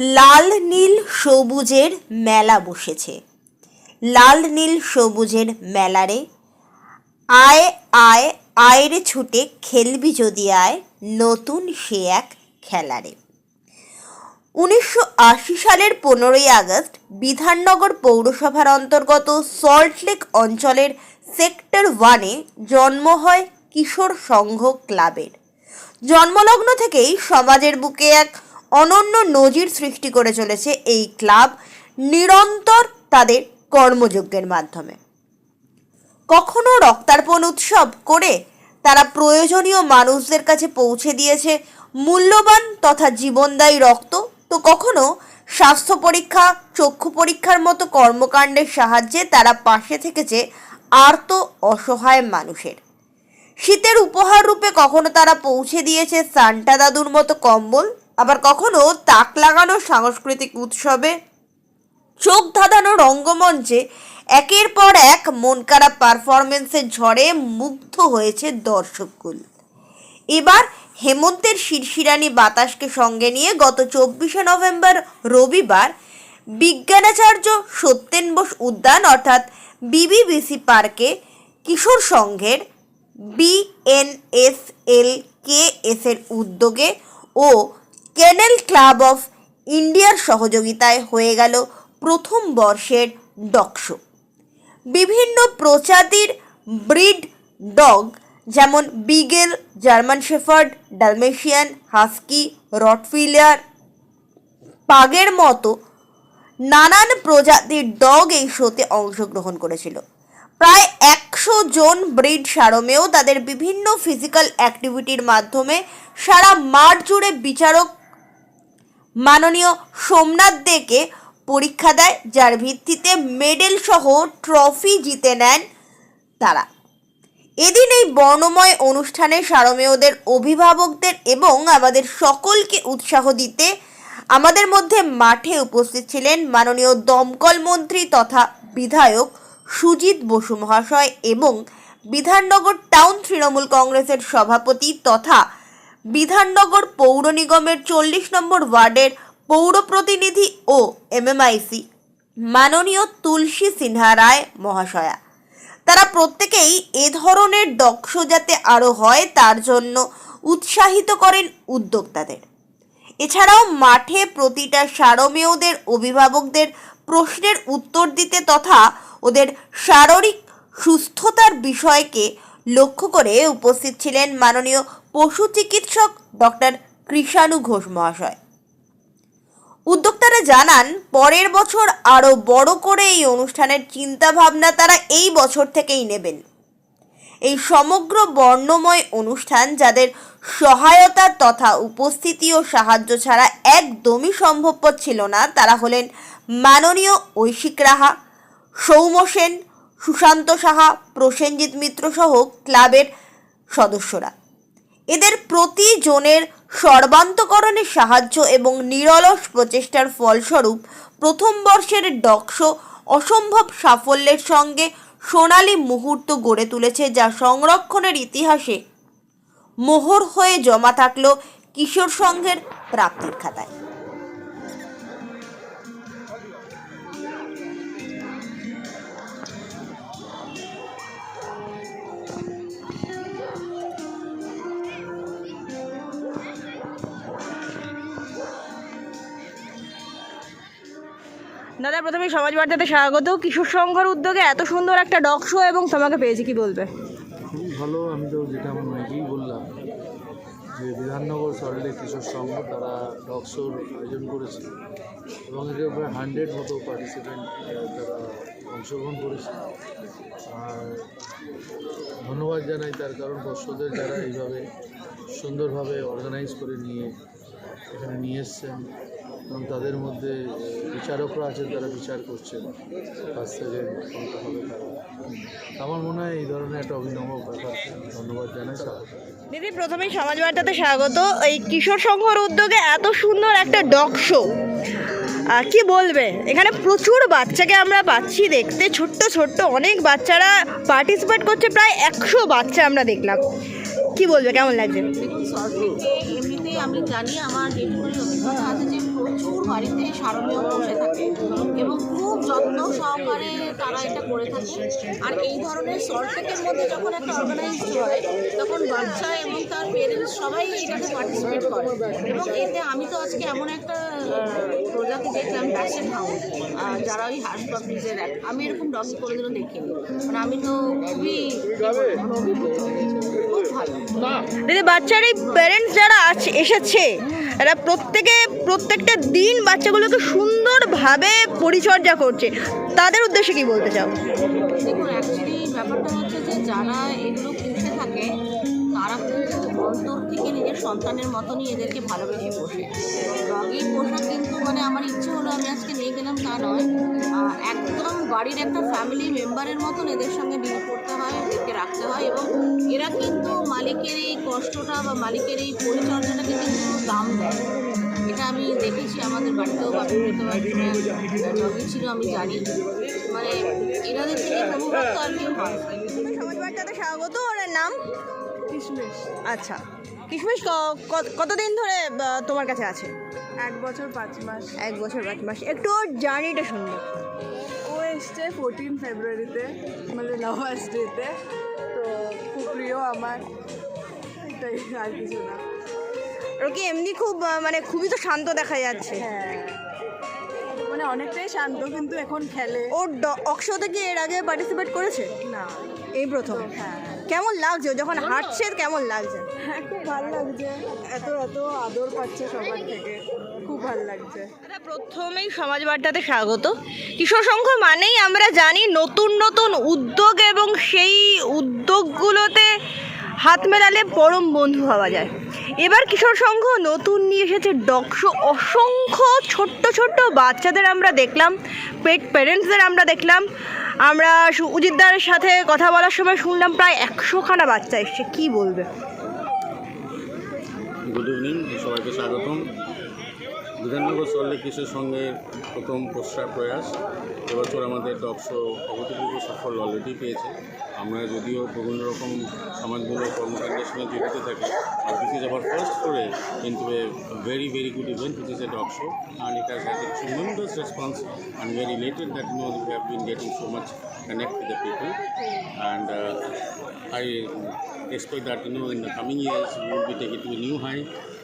লাল, নীল, সবুজের মেলা বসেছে। লাল, নীল, সবুজের মেলারে আয় আয়, আয়রে ছুটে খেলবি যদি আয়, নতুন সে এক খেলারে। উনিশশো আশি সালের পনেরোই আগস্ট বিধাননগর পৌরসভার অন্তর্গত সল্টলেক অঞ্চলের সেক্টর ওয়ানে জন্ম হয় কিশোর সংঘ ক্লাবের। জন্মলগ্ন থেকেই সমাজের বুকে এক অনন্য নজির সৃষ্টি করে চলেছে এই ক্লাব নিরন্তর তাদের কর্মযজ্ঞের মাধ্যমে। কখনো রক্তার্পণ উৎসব করে তারা প্রয়োজনীয় মানুষদের কাছে পৌঁছে দিয়েছে মূল্যবান তথা জীবনদায়ী রক্ত, তো কখনো স্বাস্থ্য পরীক্ষা, চক্ষু পরীক্ষার মতো কর্মকাণ্ডের সাহায্যে তারা পাশে থেকেছে আর্ত অসহায় মানুষের। শীতের উপহার রূপে কখনো তারা পৌঁছে দিয়েছে সান্টা দাদুর মতো কম্বল আবার কখনো তাক লাগানো সাংস্কৃতিক উৎসবে চোখ ধাঁধানো রঙ্গমঞ্চে একের পর এক মন পারফরমেন্সের ঝড়ে মুগ্ধ হয়েছে দর্শককুল এবার হেমন্তের শিরশিরানি বাতাসকে সঙ্গে নিয়ে গত চব্বিশে নভেম্বর রবিবার বিজ্ঞানাচার্য সত্যেন বোস উদ্যান অর্থাৎ বিবিবিসি পার্কে কিশোর সংঘের বিএনএসএল কে এস এর উদ্যোগে ও কেনেল ক্লাব অফ ইন্ডিয়ার সহযোগিতায় হয়ে গেল প্রথম বর্ষের ডকশো বিভিন্ন প্রজাতির ব্রিড ডগ যেমন beagle, German shepherd, Dalmatian, husky rottweiler পাগের মতো নানান প্রজাতির ডগ এই শোতে অংশগ্রহণ করেছিল। প্রায় একশো জন ব্রিড সারমেও তাদের বিভিন্ন ফিজিক্যাল অ্যাক্টিভিটির মাধ্যমে সারা মাঠ জুড়ে বিচারক মাননীয় সোমনাথ দেকে পরীক্ষা দেয়, যার ভিত্তিতে মেডেল সহ ট্রফি জিতে নেন তারা। এদিন এই বর্ণময় অনুষ্ঠানে সারমেয়দের অভিভাবকদের এবং আমাদের সকলকে উৎসাহ দিতে আমাদের মধ্যে মাঠে উপস্থিত ছিলেন মাননীয় দমকল মন্ত্রী তথা বিধায়ক সুজিত বসু মহাশয় এবং বিধাননগর টাউন তৃণমূল কংগ্রেসের সভাপতি তথা বিধাননগর পৌর নিগমের চল্লিশ নম্বর ওয়ার্ডের পৌর প্রতিনিধি ও এমএমআইসি, মাননীয় তুলসী সিনহা রায় মহাশয়া। তারা প্রত্যেকেই এ ধরনের দক্ষ যাতে আরও হয়, তার জন্য উৎসাহিত করেন উদ্যোক্তাদের। এছাড়াও মাঠে প্রতিটা সারমেয়দের অভিভাবকদের প্রশ্নের উত্তর দিতে তথা ওদের শারীরিক সুস্থতার বিষয়কে লক্ষ্য করে উপস্থিত ছিলেন মাননীয় পশু চিকিৎসক ডক্টর কৃষাণু ঘোষ মহাশয়। উদ্যোক্তারা জানান, পরের বছর আরও বড় করে এই অনুষ্ঠানের চিন্তা ভাবনা তারা এই বছর থেকেই নেবেন। এই সমগ্র বর্ণময় অনুষ্ঠান যাদের সহায়তা তথা উপস্থিতি ও সাহায্য ছাড়া একদমই সম্ভবপর ছিল না, তারা হলেন মাননীয় ঐশিক রাহা সৌম সেন সুশান্ত সাহা, প্রসেনজিৎ মিত্র সহ ক্লাবের সদস্যরা। এদের প্রতি জনের সর্বান্তকরণের সাহায্য এবং নিরলস প্রচেষ্টার ফলস্বরূপ প্রথম বর্ষের ডকশো অসম্ভব সাফল্যের সঙ্গে সোনালী মুহূর্ত গড়ে তুলেছে যা সংরক্ষণের ইতিহাসে মোহর হয়ে জমা থাকল কিশোর সংঘের প্রাপ্তির খাতায়। দাদা, প্রথমে সমাজ বার্তাতে স্বাগত। কিশোর সংঘর উদ্যোগে এত সুন্দর একটা ডগ শো এবং তোমাকে পেয়েছি, কি বলবে? ভালো, আমি তো যেটা আমার মাইকেই বললাম যে বিধাননগর সরলে কিশোর সংঘ তারা ডগ শোর আয়োজন করেছে এবং এতে প্রায় হান্ড্রেড মতো পার্টিসিপেন্ট তারা অংশগ্রহণ করেছে। আর ধন্যবাদ জানাই তার কারণ দর্শকদের যারা এইভাবে সুন্দরভাবে অর্গানাইজ করে নিয়ে এখানে নিয়ে এসছেন। এবং তাদের মধ্যে বিচারকরা আছেন তারা বিচার করছেন। ফার্স্ট সেকেন্ড কোনটা হবে তারা। আমার মনে হয় এই ধরনের একটা অভিনব ব্যাপারকে আমি ধন্যবাদ জানাই দিদি প্রথমেই সমাজ বার্তাতে স্বাগত। এই কিশোর সংঘর উদ্যোগে এত সুন্দর একটা ডগ শো। কি বলবে? এখানে প্রচুর বাচ্চাকে আমরা পাচ্ছি দেখতে। ছোট্ট ছোট্ট অনেক বাচ্চারা পার্টিসিপেট করছে। প্রায় একশো বাচ্চা আমরা দেখলাম। কি বলবে? কেমন লাগছে? এমনিতেই আমি জানি আমার প্রচুর বাড়িতে সারণীয় বসে থাকে এবং খুব যত্ন সহকারে তারা এটা করে থাকে। আর এই ধরনের সল্টেকের মধ্যে যখন একটা অর্গানাইজড হয় তখন বাচ্চা এবং তার পেরেন্টস সবাই এটাতে পার্টিসিপেট করে। এবং এতে আমি তো আজকে এমন একটা প্রজাতি দেখলাম ব্যাসেট হাউস যারা ওই হার্ট পাবলিকের আমি এরকম ডগি কোনোদিনও দেখিনি। মানে আমি তো খুবই দিদি বাচ্চার এই প্যারেন্টস যারা আছে এসেছে এরা প্রত্যেকে প্রত্যেকটা দিন বাচ্চাগুলোকে সুন্দরভাবে পরিচর্যা করছে। তাদের উদ্দেশ্যে কি বলতে চাও? দেখুন অ্যাকচুয়ালি ব্যাপারটা হচ্ছে যে যারা এগুলো পুষে থাকে, তারা কিন্তু অন্তর থেকে নিজের সন্তানের মতনই এদেরকে ভালোবেসে পোষে। ডগি পোষা কিন্তু মানে আমার ইচ্ছে হলো আমি আজকে নিয়ে গেলাম, তা নয়। একদম বাড়ির একটা ফ্যামিলি মেম্বারের মতন এদের সঙ্গে ডিল করতে হয়, এদেরকে রাখতে হয় এবং এরা কিন্তু মালিকের এই কষ্টটা বা মালিকের এই পরিচর্যাটাকে কিন্তু দাম দেয়। এটা আমি দেখেছি আমাদের বাড়িতেও বা বিভিন্ন ছিল আমি জানি। মানে এনাদের থেকে অনুভক্ত আর কেউ হয় স্বাগত ওর নাম? কিশমিশ আচ্ছা। কিশমিশ কতদিন ধরে তোমার কাছে আছে? এক বছর পাঁচ মাস। এক বছর পাঁচ মাস। একটু ওর জার্নিটা শুনব। ও এসছে ফোরটিন ফেব্রুয়ারিতে মানে লাভার্স ডেতে তো খুব প্রিয় আমার। এটাই আর কিছু না। ওর কি এমনি খুব মানে খুবই তো শান্ত দেখা যাচ্ছে। হ্যাঁ। মানে অনেকটাই শান্ত কিন্তু এখন খেলে। ওর অক্সতে কি এর আগে পার্টিসিপেট করেছে? না। এই প্রথম। হ্যাঁ। কেমন লাগছে যখন হাঁটছে কেমন লাগছে? হ্যাঁ খুব ভালো লাগছে। এত এত আদর পাচ্ছে সবার থেকে। খুব ভালো লাগছে। প্রথমেই সমাজ বার্তাতে স্বাগত। কিশোর সংঘ মানেই আমরা জানি নতুন নতুন উদ্যোগ এবং সেই উদ্যোগগুলোতে হাত মেলালে পরম বন্ধু হওয়া যায়। এবার কিশোর সংঘ নতুন নিয়ে এসেছে ডকশো অসংখ্য ছোট্ট ছোট্ট বাচ্চাদের আমরা দেখলাম পেট প্যারেন্টসদের আমরা দেখলাম। আমরা উজিদ্দারের সাথে কথা বলার সময় শুনলাম প্রায় একশোখানা বাচ্চা এসছে। কি বলবে? গুড ইভিনিং সবাইকে স্বাগতম। বিধাননগর চল্লিশ কিশোর সঙ্গে প্রথম প্রশ্রয় প্রয়াস? এবছর আমাদের টকশো অভূতপূর্ব সফল অলরেডি পেয়েছে। আমরা যদিও বিভিন্ন রকম সমাজমূলক কর্মকাণ্ডের সঙ্গে জড়িত থাকি আর দিস আবার ফার্স্ট করে কিন্তু a very very good event it is a talk show and it has had a tremendous response and very related that no we have been getting so much connect with the people and I expect that no in the coming years will be take to new high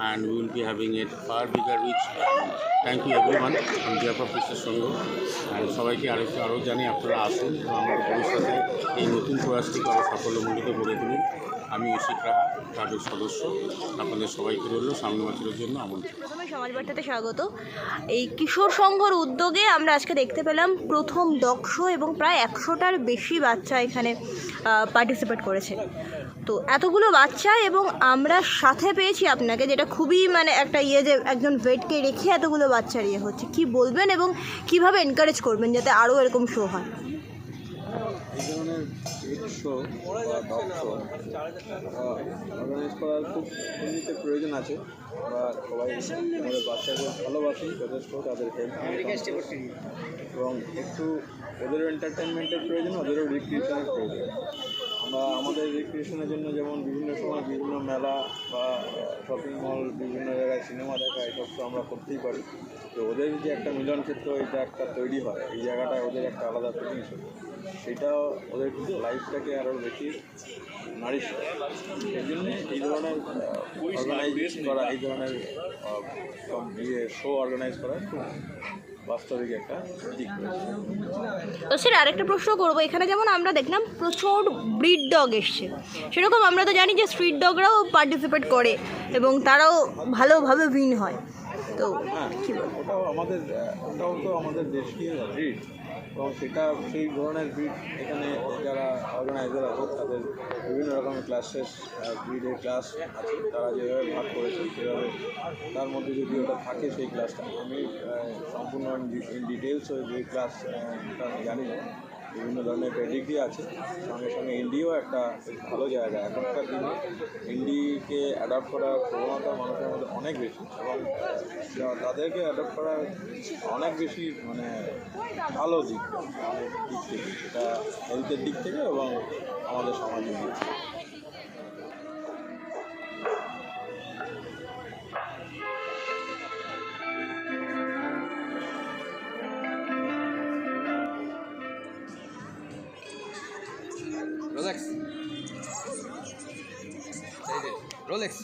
and will be having at far bigger which Thank you everyone আমি Bihar Mr. সঙ্গে and সবাইকে আরেকটু আরও জানি আপনারা আসুন আমাদের ভবিষ্যতে এই নতুন প্রয়াসটিকে আরও সাফল্যমণ্ডিত করে তুলুন আমি ইশিক রাহা তাদের সদস্য। আপনাদের সবাইকে রইল সামনে বছরের জন্য আমন্ত্রণ। সমাজবার্তাতে স্বাগত। এই কিশোর সংঘর উদ্যোগে আমরা আজকে দেখতে পেলাম প্রথম দক্ষ এবং প্রায় একশোটার বেশি বাচ্চা এখানে পার্টিসিপেট করেছে। তো এতগুলো বাচ্চা এবং আমরা সাথে পেয়েছি আপনাকে, যেটা খুবই মানে একটা ইয়ে যে একজন ভেটকে রেখে এতগুলো বাচ্চার ইয়ে হচ্ছে। কি বলবেন এবং কীভাবে এনকারেজ করবেন যাতে আরও এরকম শো হয়? এই ধরনের শো বা ডগ করার খুব প্রয়োজন আছে আমরা সবাই আমাদের বাচ্চাদের ভালোবাসি যথেষ্ট তাদের এবং একটু ওদেরও এন্টারটেনমেন্টের প্রয়োজন, ওদেরও রিক্রিয়েশনের প্রয়োজন। আমরা আমাদের রিক্রিয়েশনের জন্য যেমন বিভিন্ন সময় বিভিন্ন মেলা বা শপিং মল বিভিন্ন জায়গায় সিনেমা দেখা, এসব তো আমরা করতেই পারি। তো ওদের যে একটা মিলন ক্ষেত্র এটা একটা তৈরি হয়। এই জায়গাটায় ওদের একটা আলাদা হয় সেটা ওদের লাইফটাকে আরও বেশি নারিশ এই জন্য এই ধরনের অর্গানাইজ করা এই ধরনের ইয়ে শো অর্গানাইজ করা খুব বাস্তবিক একটা দিক তো স্যার আরেকটা প্রশ্ন করব। এখানে যেমন আমরা দেখলাম প্রচুর ব্রিড ডগ এসছে। সেরকম আমরা তো জানি যে স্ট্রিট ডগরাও পার্টিসিপেট করে এবং তারাও ভালোভাবে উইন হয়। তো হ্যাঁ ওটাও আমাদের ওটাও তো আমাদের দেশীয় ব্রিড এবং সেটা, সেই ধরনের ব্রিড এখানে যারা অর্গানাইজার আছে, তাদের বিভিন্ন রকমের ক্লাসেস ব্রিডের ক্লাস আছে। তারা যেভাবে ভাগ করেছে, সেভাবে তার মধ্যে যদি ওটা থাকে সেই ক্লাসটা আমি সম্পূর্ণ ডিটেলস ওই যে ক্লাস জানি না। বিভিন্ন ধরনের পেডিগ্রি আছে। সঙ্গে সঙ্গে ইন্ডিও একটা ভালো জায়গা। এখনকার দিনে ইন্ডিকে অ্যাডাপ্ট করার প্রবণতা মানুষের মধ্যে অনেক বেশি এবং তাদেরকে অ্যাডাপ্ট করা অনেক বেশি মানে ভালো দিক। দিক থেকে। সেটা হেলথের দিক থেকে এবং আমাদের সমাজের দিক থেকে। Rolex